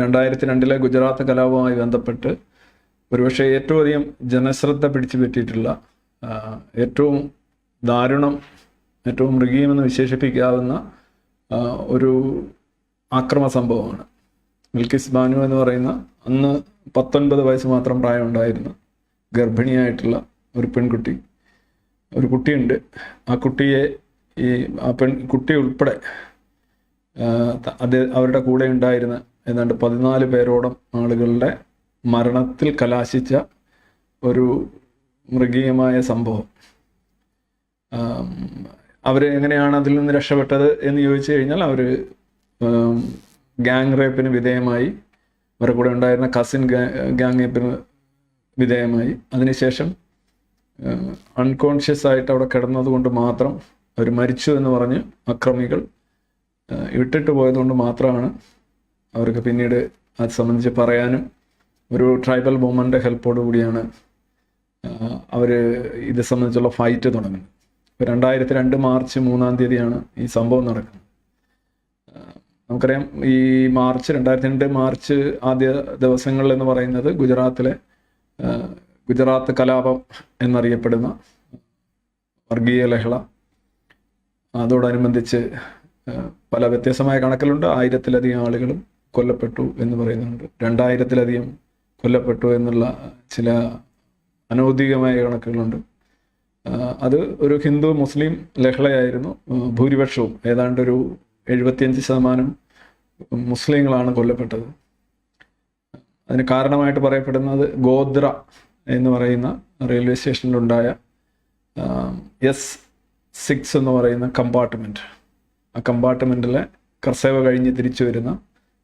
രണ്ടായിരത്തി രണ്ടിലെ ഗുജറാത്ത് കലാപവുമായി ബന്ധപ്പെട്ട് ഒരുപക്ഷെ ഏറ്റവും അധികം ജനശ്രദ്ധ പിടിച്ചു പറ്റിയിട്ടുള്ള ഏറ്റവും ദാരുണം ഏറ്റവും മൃഗീയമെന്ന് വിശേഷിപ്പിക്കാവുന്ന ഒരു ആക്രമ സംഭവമാണ്. മിൽക്കിസ് ബാനു എന്ന് പറയുന്ന അന്ന് പത്തൊൻപത് വയസ്സ് മാത്രം പ്രായമുണ്ടായിരുന്ന ഗർഭിണിയായിട്ടുള്ള ഒരു പെൺകുട്ടി ഒരു കുട്ടിയുണ്ട്. ആ കുട്ടിയെ ഈ ആ പെൺ കുട്ടി ഉൾപ്പെടെ അവരുടെ കൂടെ ഉണ്ടായിരുന്ന ഏതാണ്ട് പതിനാല് പേരോടം ആളുകളുടെ മരണത്തിൽ കലാശിച്ച ഒരു മൃഗീയമായ സംഭവം. അവരെ എങ്ങനെയാണ് അതിൽ നിന്ന് രക്ഷപ്പെട്ടത് എന്ന് ചോദിച്ചു കഴിഞ്ഞാൽ അവർ ഗാങ് റേപ്പിന് വിധേയമായി അവരുടെ കൂടെ ഉണ്ടായിരുന്ന കസിൻ ഗാങ് റേപ്പിന് വിധേയമായി. അതിനുശേഷം അൺകോൺഷ്യസ് ആയിട്ട് അവിടെ കിടന്നത് കൊണ്ട് മാത്രം അവർ മരിച്ചു എന്ന് പറഞ്ഞ് അക്രമികൾ ഇട്ടിട്ട് പോയതുകൊണ്ട് മാത്രമാണ് അവർക്ക് പിന്നീട് അത് സംബന്ധിച്ച് പറയാനും ഒരു ട്രൈബൽ വുമന്റെ ഹെൽപ്പോടു കൂടിയാണ് അവർ ഇത് സംബന്ധിച്ചുള്ള ഫൈറ്റ് തുടങ്ങുന്നത്. ഇപ്പോൾ രണ്ടായിരത്തി രണ്ട് മാർച്ച് മൂന്നാം തീയതിയാണ് ഈ സംഭവം നടക്കുന്നത്. നമുക്കറിയാം ഈ മാർച്ച് രണ്ടായിരത്തി രണ്ട് മാർച്ച് ആദ്യ ദിവസങ്ങളിൽ എന്ന് പറയുന്നത് ഗുജറാത്തിലെ ഗുജറാത്ത് കലാപം എന്നറിയപ്പെടുന്ന വർഗീയ ലഹള. അതോടനുബന്ധിച്ച് പല വ്യത്യസ്തമായ കണക്കിലുണ്ട്. ആയിരത്തിലധികം ആളുകളും കൊല്ലപ്പെട്ടു എന്ന് പറയുന്നുണ്ട്. രണ്ടായിരത്തിലധികം കൊല്ലപ്പെട്ടു എന്നുള്ള ചില അനൗദ്യോഗികമായ കണക്കുകളുണ്ട്. അത് ഒരു ഹിന്ദു മുസ്ലിം ലഹളയായിരുന്നു. ഭൂരിപക്ഷവും ഏതാണ്ട് ഒരു എഴുപത്തിയഞ്ച് ശതമാനം മുസ്ലിങ്ങളാണ് കൊല്ലപ്പെട്ടത്. അതിന് കാരണമായിട്ട് പറയപ്പെടുന്നത് ഗോദ്ര എന്ന് പറയുന്ന റെയിൽവേ സ്റ്റേഷനിലുണ്ടായ എസ് സിക്സ് എന്ന് പറയുന്ന കമ്പാർട്ട്മെന്റ് ആ കമ്പാർട്ട്മെന്റിലെ കർസേവ കഴിഞ്ഞ് തിരിച്ചു വരുന്ന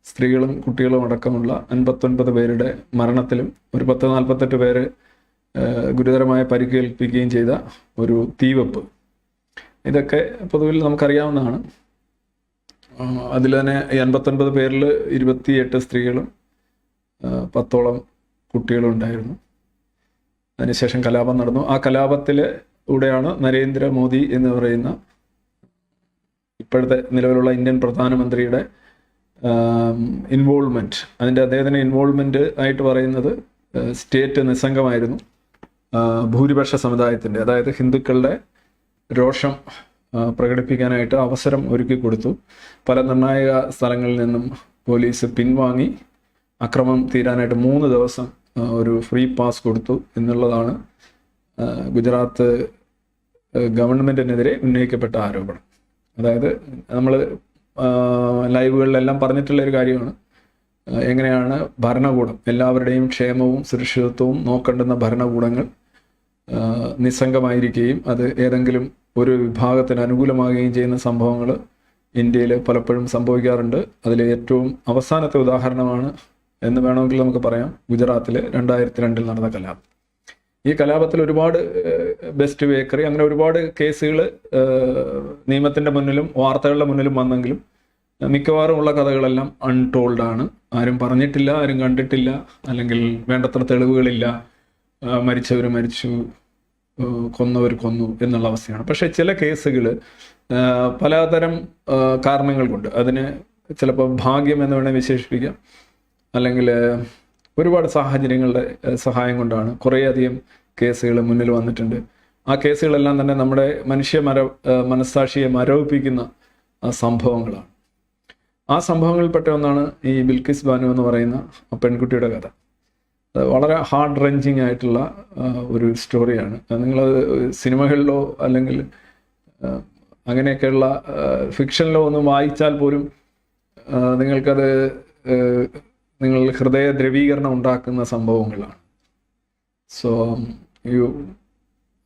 സ്ത്രീകളും കുട്ടികളും അടക്കമുള്ള അൻപത്തൊൻപത് പേരുടെ മരണത്തിലും ഒരു പത്ത് നാൽപ്പത്തെട്ട് പേര് ഗുരുതരമായ പരിക്കേൽപ്പിക്കുകയും ചെയ്ത ഒരു തീവെപ്പ്. ഇതൊക്കെ പൊതുവിൽ നമുക്കറിയാവുന്നതാണ്. അതിൽ തന്നെ ഈ അൻപത്തൊൻപത് പേരിൽ ഇരുപത്തിയെട്ട് സ്ത്രീകളും പത്തോളം കുട്ടികളും ഉണ്ടായിരുന്നു. അതിനുശേഷം കലാപം നടന്നു. ആ കലാപത്തിലൂടെയാണ് നരേന്ദ്രമോദി എന്ന് പറയുന്ന ഇപ്പോഴത്തെ നിലവിലുള്ള ഇന്ത്യൻ പ്രധാനമന്ത്രിയുടെ ഇൻവോൾവ്മെന്റ് അതിന്റെ അദ്ദേഹത്തിന്റെ ഇൻവോൾവ്മെന്റ് ആയിട്ട് പറയുന്നത് സ്റ്റേറ്റ് നിസ്സംഗമായിരുന്നു. ഭൂരിപക്ഷ സമുദായത്തിന്റെ അതായത് ഹിന്ദുക്കളുടെ രോഷം പ്രകടിപ്പിക്കാനായിട്ട് അവസരം ഒരുക്കി കൊടുത്തു. പല നിർണായക സ്ഥലങ്ങളിൽ നിന്നും പോലീസ് പിൻവാങ്ങി അക്രമം തീരാനായിട്ട് മൂന്ന് ദിവസം ഒരു ഫ്രീ പാസ് കൊടുത്തു എന്നുള്ളതാണ് ഗുജറാത്ത് ഗവൺമെന്റിനെതിരെ ഉന്നയിക്കപ്പെട്ട ആരോപണം. അതായത് നമ്മൾ ലൈവുകളിലെല്ലാം പറഞ്ഞിട്ടുള്ള ഒരു കാര്യമാണ് എങ്ങനെയാണ് ഭരണകൂടം എല്ലാവരുടെയും ക്ഷേമവും സുരക്ഷിതത്വവും നോക്കേണ്ടുന്ന ഭരണകൂടങ്ങൾ നിസ്സംഗമായിരിക്കുകയും അത് ഏതെങ്കിലും ഒരു വിഭാഗത്തിന് അനുകൂലമാകുകയും ചെയ്യുന്ന സംഭവങ്ങൾ ഇന്ത്യയിൽ പലപ്പോഴും സംഭവിക്കാറുണ്ട്. അതിൽ ഏറ്റവും അവസാനത്തെ ഉദാഹരണമാണ് എന്ന് വേണമെങ്കിൽ നമുക്ക് പറയാം. ഗുജറാത്തിൽ രണ്ടായിരത്തി രണ്ടിൽ നടന്ന കലാപം. ഈ കലാപത്തിൽ ഒരുപാട് ബെസ്റ്റ് ബേക്കറി. അങ്ങനെ ഒരുപാട് കേസുകൾ നിയമത്തിന്റെ മുന്നിലും വാർത്തകളുടെ മുന്നിലും വന്നെങ്കിലും മിക്കവാറും ഉള്ള കഥകളെല്ലാം അൺടോൾഡ് ആണ് ആരും പറഞ്ഞിട്ടില്ല ആരും കണ്ടിട്ടില്ല അല്ലെങ്കിൽ വേണ്ടത്ര തെളിവുകളില്ല. മരിച്ചവർ മരിച്ചു കൊന്നവർ കൊന്നു എന്നുള്ള അവസ്ഥയാണ്. പക്ഷേ ചില കേസുകൾ പലതരം കാരണങ്ങൾ കൊണ്ട് അതിന് ചിലപ്പോൾ ഭാഗ്യം എന്ന് വേണേൽ വിശേഷിപ്പിക്കാം. അല്ലെങ്കിൽ ഒരുപാട് സാഹചര്യങ്ങളുടെ സഹായം കൊണ്ടാണ് കുറേയധികം കേസുകൾ മുന്നിൽ വന്നിട്ടുണ്ട്. ആ കേസുകളെല്ലാം തന്നെ നമ്മുടെ മനുഷ്യ മര മനസ്സാക്ഷിയെ മരവിപ്പിക്കുന്ന സംഭവങ്ങളാണ്. ആ സംഭവങ്ങളിൽപ്പെട്ട ഒന്നാണ് ഈ ബിൽക്കിസ് ബാനു എന്ന് പറയുന്ന പെൺകുട്ടിയുടെ കഥ. വളരെ ഹാർഡ് റെഞ്ചിങ് ആയിട്ടുള്ള ഒരു സ്റ്റോറിയാണ്. നിങ്ങൾ സിനിമകളിലോ അല്ലെങ്കിൽ അങ്ങനെയൊക്കെയുള്ള ഫിക്ഷനിലോ ഒന്നും വായിച്ചാൽ പോലും നിങ്ങൾക്കത് നിങ്ങൾ ഹൃദയ ദ്രവീകരണം ഉണ്ടാക്കുന്ന സംഭവങ്ങളാണ്. സോ യു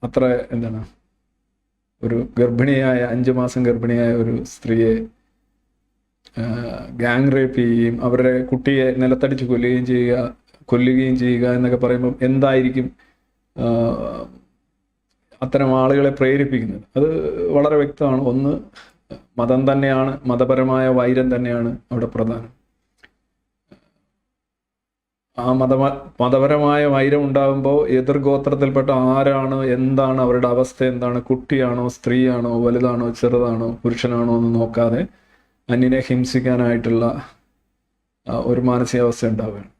അത്ര എന്താണ്? ഒരു ഗർഭിണിയായ അഞ്ചു മാസം ഗർഭിണിയായ ഒരു സ്ത്രീയെ ഗാങ് റേപ്പ് ചെയ്യുകയും അവരുടെ കുട്ടിയെ നിലത്തടിച്ച് കൊല്ലുകയും ചെയ്യുക കൊല്ലുകയും ചെയ്യുക എന്നൊക്കെ പറയുമ്പോൾ എന്തായിരിക്കും അത്തരം ആളുകളെ പ്രേരിപ്പിക്കുന്നത്? അത് വളരെ വ്യക്തമാണ്. ഒന്ന് മതം തന്നെയാണ് മതപരമായ വൈരം തന്നെയാണ് അവിടെ പ്രധാനം. ആ മത മതപരമായ വൈരം ഉണ്ടാകുമ്പോൾ എതിർ ഗോത്രത്തിൽപ്പെട്ട ആരാണ് എന്താണ് അവരുടെ അവസ്ഥ എന്താണ് കുട്ടിയാണോ സ്ത്രീയാണോ വലുതാണോ ചെറുതാണോ പുരുഷനാണോ എന്ന് നോക്കാതെ അന്യനെ ഹിംസിക്കാനായിട്ടുള്ള ഒരു മാനസികാവസ്ഥ ഉണ്ടാവുകയാണ്.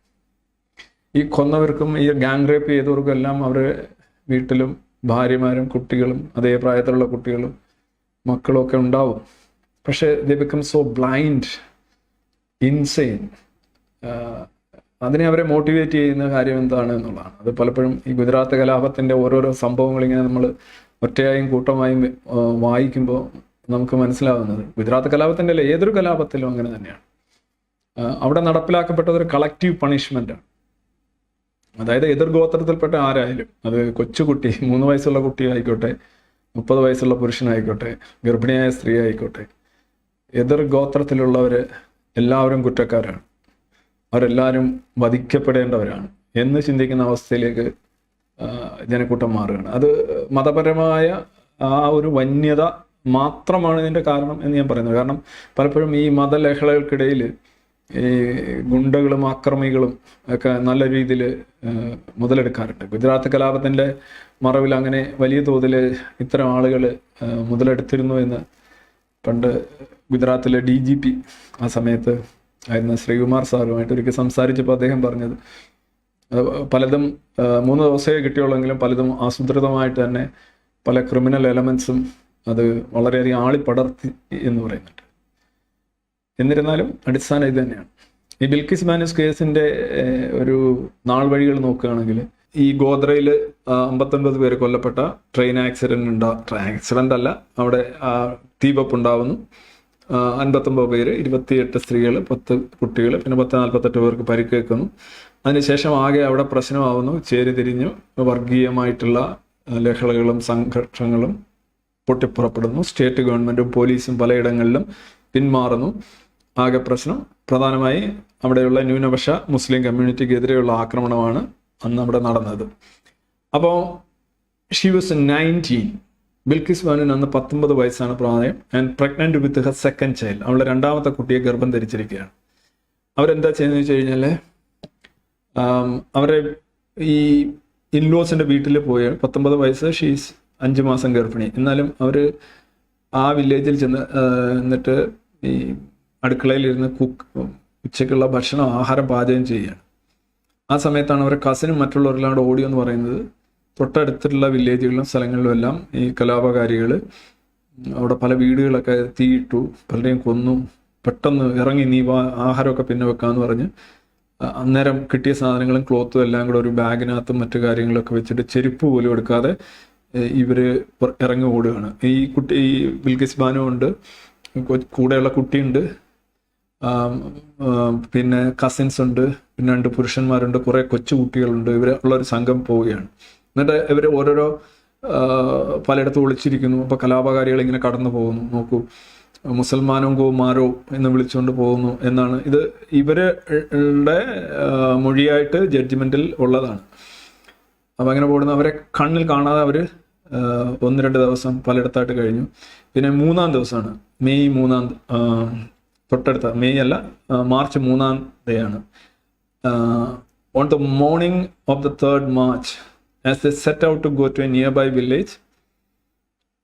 ഈ കൊന്നവർക്കും ഈ ഗാങ് റേപ്പ് ചെയ്തവർക്കും എല്ലാം അവർ വീട്ടിലും ഭാര്യമാരും കുട്ടികളും അതേ പ്രായത്തിലുള്ള കുട്ടികളും മക്കളും ഒക്കെ ഉണ്ടാവും. പക്ഷേ the become so blind insane അതിനെ അവരെ മോട്ടിവേറ്റ് ചെയ്യുന്ന കാര്യം എന്താണ് എന്നുള്ളതാണ്. അത് പലപ്പോഴും ഈ ഗുജറാത്ത് കലാപത്തിന്റെ ഓരോരോ സംഭവങ്ങൾ ഇങ്ങനെ നമ്മൾ ഒറ്റയായും കൂട്ടമായും വായിക്കുമ്പോൾ നമുക്ക് മനസ്സിലാവുന്നത്. ഗുജറാത്ത് കലാപത്തിന്റെ അല്ല ഏതൊരു കലാപത്തിലും അങ്ങനെ തന്നെയാണ്. അവിടെ നടപ്പിലാക്കപ്പെട്ടത് ഒരു കളക്റ്റീവ് പണിഷ്മെന്റാണ് അതായത് എതിർ ഗോത്രത്തിൽപ്പെട്ട ആരായാലും അത് കൊച്ചുകുട്ടി മൂന്ന് വയസ്സുള്ള കുട്ടി ആയിക്കോട്ടെ മുപ്പത് വയസ്സുള്ള പുരുഷനായിക്കോട്ടെ ഗർഭിണിയായ സ്ത്രീ ആയിക്കോട്ടെ എതിർ ഗോത്രത്തിലുള്ളവർ എല്ലാവരും കുറ്റക്കാരാണ്. അവരെല്ലാവരും വധിക്കപ്പെടേണ്ടവരാണ്. എന്ന് ചിന്തിക്കുന്ന അവസ്ഥയിലേക്ക് ജനക്കൂട്ടം മാറുകയാണ്. അത് മതപരമായ ആ ഒരു വന്യത മാത്രമാണ് ഇതിന്റെ കാരണം എന്ന് ഞാൻ പറയുന്നത്. കാരണം പലപ്പോഴും ഈ മതലഹളകൾക്കിടയിൽ ഈ ഗുണ്ടകളും ആക്രമികളും ഒക്കെ നല്ല രീതിയിൽ മുതലെടുക്കാറുണ്ട്. ഗുജറാത്ത് കലാപത്തിന്റെ മറവിൽ അങ്ങനെ വലിയ തോതിൽ ഇത്തരം ആളുകൾ മുതലെടുത്തിരുന്നു എന്ന് പണ്ട് ഗുജറാത്തിലെ ഡി ജി പി ആ സമയത്ത് ആയിരുന്ന ശ്രീകുമാർ സാറുമായിട്ട് ഒരിക്കൽ സംസാരിച്ചപ്പോൾ അദ്ദേഹം പറഞ്ഞത് പലതും മൂന്ന് ദിവസമേ കിട്ടിയുള്ളെങ്കിലും പലതും ആസൂത്രിതമായിട്ട് തന്നെ പല ക്രിമിനൽ എലമെൻസും അത് വളരെയധികം ആളിപ്പടർത്തി എന്ന് പറയുന്നുണ്ട്. എന്നിരുന്നാലും അടിസ്ഥാനം ഇത് തന്നെയാണ്. ഈ ബിൽക്കിസ് മാനുസ് കേസിന്റെ ഒരു നാൾ വഴികൾ നോക്കുകയാണെങ്കിൽ ഈ ഗോദ്രയിൽ അമ്പത്തൊൻപത് പേര് കൊല്ലപ്പെട്ട ട്രെയിൻ ആക്സിഡന്റ് ഉണ്ടാ ട്രെയിൻ ആക്സിഡന്റ് അല്ല അവിടെ ആ, അൻപത്തൊമ്പത് പേര് ഇരുപത്തിയെട്ട് സ്ത്രീകൾ പത്ത് കുട്ടികൾ പിന്നെ പത്ത് നാൽപ്പത്തെട്ട് പേർക്ക് പരിക്കേൽക്കുന്നു. അതിനുശേഷം ആകെ അവിടെ പ്രശ്നമാവുന്നു ചേരിതിരിഞ്ഞു വർഗീയമായിട്ടുള്ള ലഹളകളും സംഘർഷങ്ങളും പൊട്ടിപ്പുറപ്പെടുന്നു. സ്റ്റേറ്റ് ഗവൺമെന്റും പോലീസും പലയിടങ്ങളിലും പിന്മാറുന്നു. ആകെ പ്രശ്നം പ്രധാനമായി അവിടെയുള്ള ന്യൂനപക്ഷ മുസ്ലിം കമ്മ്യൂണിറ്റിക്കെതിരെയുള്ള ആക്രമണമാണ് അന്ന് അവിടെ നടന്നത്. അപ്പോൾ ഷി വാസ് നയന്റീൻ ബിൽക്കിസ് ബാനുവിന് അന്ന് പത്തൊമ്പത് വയസ്സാണ് പ്രായം. And pregnant with her second child അവളുടെ രണ്ടാമത്തെ കുട്ടിയെ ഗർഭം ധരിച്ചിരിക്കുകയാണ്. അവരെന്താ ചെയ്യുന്നത് വെച്ച് കഴിഞ്ഞാൽ അവരെ ഈ ഇൻലോസിന്റെ വീട്ടിൽ പോയ പത്തൊമ്പത് വയസ്സ് ഷീസ് അഞ്ച് മാസം ഗർഭിണി. എന്നാലും അവർ ആ വില്ലേജിൽ ചെന്ന് എന്നിട്ട് ഈ അടുക്കളയിലിരുന്ന് കുക്ക് ഉച്ചയ്ക്കുള്ള ഭക്ഷണം ആഹാരം പാചകം ചെയ്യുകയാണ്. ആ സമയത്താണ് അവരുടെ കസിനും മറ്റുള്ളവരെല്ലാം കൂടെ എന്ന് പറയുന്നത് തൊട്ടടുത്തുള്ള വില്ലേജുകളിലും സ്ഥലങ്ങളിലും എല്ലാം ഈ കലാപകാരികൾ അവിടെ പല വീടുകളൊക്കെ തീയിട്ടു പലരെയും കൊന്നു. പെട്ടെന്ന് ഇറങ്ങി നീ ആഹാരമൊക്കെ പിന്നെ വെക്കാന്ന് പറഞ്ഞ് അന്നേരം കിട്ടിയ സാധനങ്ങളും ക്ലോത്തും എല്ലാം കൂടെ ഒരു ബാഗിനകത്തും മറ്റു കാര്യങ്ങളൊക്കെ വെച്ചിട്ട് ചെരുപ്പ് പോലും എടുക്കാതെ ഇവർ ഇറങ്ങി ഓടുകയാണ്. ഈ കുട്ടി ഈ ബിൽഗിസ് ഉണ്ട് കൂടെയുള്ള കുട്ടിയുണ്ട് പിന്നെ കസിൻസ് ഉണ്ട് പിന്നെ രണ്ട് പുരുഷന്മാരുണ്ട് കുറേ കൊച്ചു കുട്ടികളുണ്ട്. ഇവർ ഉള്ളൊരു സംഘം പോവുകയാണ്. എന്നിട്ട് ഇവർ ഓരോരോ പലയിടത്തും ഒളിച്ചിരിക്കുന്നു. അപ്പോൾ കലാപകാരികൾ ഇങ്ങനെ കടന്നു പോകുന്നു. നോക്കൂ മുസൽമാനോ ഗോമാരോ എന്ന് വിളിച്ചുകൊണ്ട് പോകുന്നു എന്നാണ്. ഇത് ഇവരുടെ മൊഴിയായിട്ട് ജഡ്ജ്മെന്റിൽ ഉള്ളതാണ്. അപ്പം അങ്ങനെ പോകുന്ന. അവരെ കണ്ണിൽ കാണാതെ അവർ ഒന്ന് രണ്ട് ദിവസം പലയിടത്തായിട്ട് കഴിഞ്ഞു. പിന്നെ മൂന്നാം ദിവസമാണ്. മെയ് മൂന്നാം തൊട്ടടുത്ത മെയ് അല്ല മാർച്ച് മൂന്നാം ഡേ ആണ് on the morning of the third March. As they set out to go to a nearby village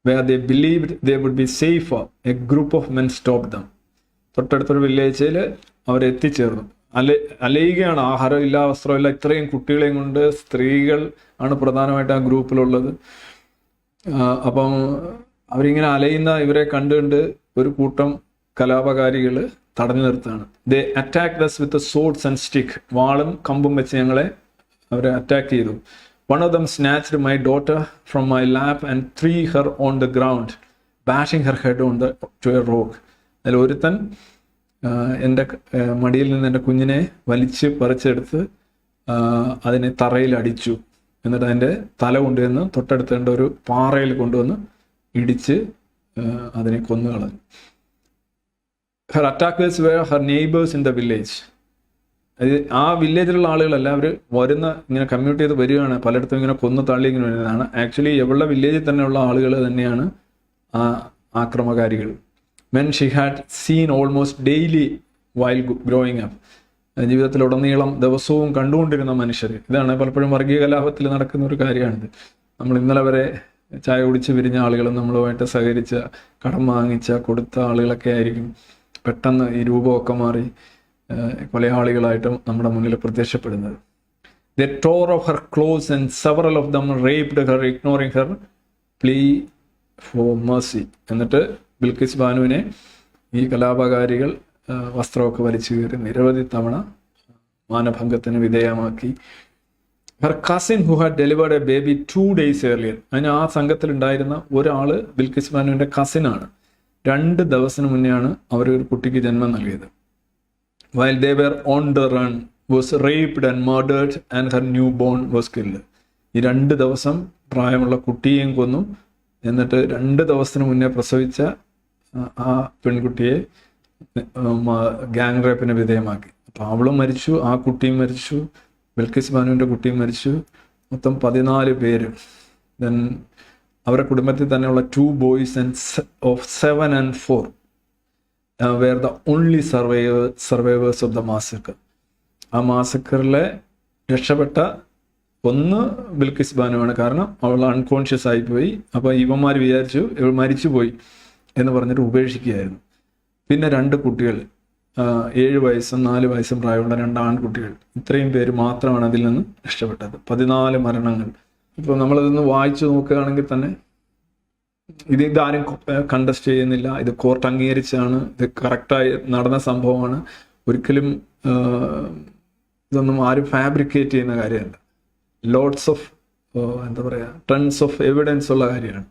where they believed they would be safer, a group of men stopped them. തൊട്ടടുത്തൊരു വില്ലേജിൽ അവർ എത്തിച്ചേർന്നു. അല അലയുകയാണ്. ആഹാരമില്ല വസ്ത്രമില്ല ഇത്രയും കുട്ടികളെയും കൊണ്ട് സ്ത്രീകൾ ആണ് പ്രധാനമായിട്ട് ആ ഗ്രൂപ്പിലുള്ളത്. അപ്പം അവരിങ്ങനെ അലയുന്ന ഇവരെ കണ്ടുകൊണ്ട് ഒരു കൂട്ടം കലാപകാരികൾ തടഞ്ഞു നിർത്താണ് they attack thus with swords and stick വാളും കമ്പും വെച്ച് ഞങ്ങളെ അവരെ അറ്റാക്ക് ചെയ്തു. One of them snatched my daughter from my lap and threw her on the ground, bashing her head on the, to a rock. അതിൽ ഒരുത്തൻ എന്റെ മടിയിൽ നിന്ന് എന്റെ കുഞ്ഞിനെ വലിച്ച് പറിച്ചെടുത്ത് അതിനെ തറയിൽ അടിച്ചു. എന്നിട്ട് അതിന്റെ തല കൊണ്ടുവന്ന് തൊട്ടടുത്തേണ്ട ഒരു പാറയിൽ കൊണ്ടുവന്ന് ഇടിച്ച് അതിനെ കൊന്നു കളഞ്ഞു her attackers were her neighbours in the village അത് ആ വില്ലേജിലുള്ള ആളുകളല്ല അവർ വരുന്ന ഇങ്ങനെ കമ്മ്യൂട്ട് ചെയ്ത് വരികയാണ്. പലയിടത്തും ഇങ്ങനെ കൊന്നു തള്ളി ഇങ്ങനെ വരുന്നതാണ്. ആക്ച്വലി എവിടെ വില്ലേജിൽ തന്നെയുള്ള ആളുകൾ തന്നെയാണ് ആ ആക്രമകാരികൾ. Men she had seen almost daily while growing up ജീവിതത്തിലുടനീളം ദിവസവും കണ്ടുകൊണ്ടിരുന്ന മനുഷ്യർ ഇതാണ് പലപ്പോഴും വർഗീയ കലാപത്തിൽ നടക്കുന്ന ഒരു കാര്യമാണിത്. നമ്മൾ ഇന്നലെ വരെ ചായ കുടിച്ച് പിരിഞ്ഞ ആളുകളും നമ്മളുമായിട്ട് സഹകരിച്ച കടം വാങ്ങിച്ച കൊടുത്ത ആളുകളൊക്കെ ആയിരിക്കും. പെട്ടെന്ന് ഈ രൂപമൊക്കെ മാറി. കൊലയാളികളായിട്ടും നമ്മുടെ മുന്നിൽ പ്രത്യക്ഷപ്പെടുന്നത്. The tore off her clothes and several of them raped her ignoring her plea for mercy എന്നിട്ട് ബിൽക്കിസ് ബാനുവിനെ ഈ കലാപകാരികൾ വസ്ത്രമൊക്കെ വലിച്ചു കയറി നിരവധി തവണ മാനഭംഗത്തിന് വിധേയമാക്കി. Her cousin who had delivered a baby two days earlier അതിന് ആ സംഘത്തിലുണ്ടായിരുന്ന ഒരാൾ ബിൽക്കിസ് ബാനുവിന്റെ കസിനാണ് രണ്ട് ദിവസത്തിന് മുന്നെയാണ് അവർ ഒരു കുട്ടിക്ക് ജന്മം നൽകിയത്. They were on the run was raped and murdered and her newborn was killed ഈ രണ്ട് ദിവസം പ്രായമുള്ള കുട്ടിയെയും കൊന്നു. എന്നിട്ട് രണ്ട് ദിവസത്തിന് മുന്നേ പ്രസവിച്ച ആ പെൺകുട്ടിയെ ഗാങ് റേപ്പിന് വിധേയമാക്കി. അപ്പോൾ അവളും മരിച്ചു ആ കുട്ടിയും മരിച്ചു ബിൽക്കിസ് ബാനുവിന്റെ കുട്ടിയും മരിച്ചു. മൊത്തം പതിനാല് പേര്. ദെൻ അവരുടെ കുടുംബത്തിൽ തന്നെയുള്ള two boys and of seven and four were the only survivor survivors of the massacre ആ മാസക്കറിലെ രക്ഷപ്പെട്ട ഒന്ന് ബിൽക്കിസ് ബാനുവാണ്. കാരണം അവൾ അൺകോൺഷ്യസ് ആയിപ്പോയി. അപ്പോൾ ഇവന്മാർ വിചാരിച്ചു ഇവൾ മരിച്ചുപോയി എന്ന് പറഞ്ഞിട്ട് ഉപേക്ഷിക്കുകയായിരുന്നു. പിന്നെ രണ്ട് കുട്ടികൾ ഏഴ് വയസ്സും നാല് വയസ്സും പ്രായമുള്ള രണ്ട് ആൺകുട്ടികൾ. ഇത്രയും പേര് മാത്രമാണ് അതിൽ നിന്ന് രക്ഷപ്പെട്ടത്. പതിനാല് മരണങ്ങൾ. ഇപ്പോൾ നമ്മളിതൊന്ന് വായിച്ചു നോക്കുകയാണെങ്കിൽ തന്നെ ഇത് ഇതാരും കണ്ടസ്റ്റ് ചെയ്യുന്നില്ല. ഇത് കോർട്ട് അംഗീകരിച്ചാണ്. ഇത് കറക്റ്റായി നടന്ന സംഭവമാണ്. ഒരിക്കലും ഇതൊന്നും ആരും ഫാബ്രിക്കേറ്റ് ചെയ്യുന്ന കാര്യമല്ല. ലോട്ട്സ് ഓഫ് എന്താ പറയുക ടൺസ് ഓഫ് എവിഡൻസ് ഉള്ള കാര്യമാണ്.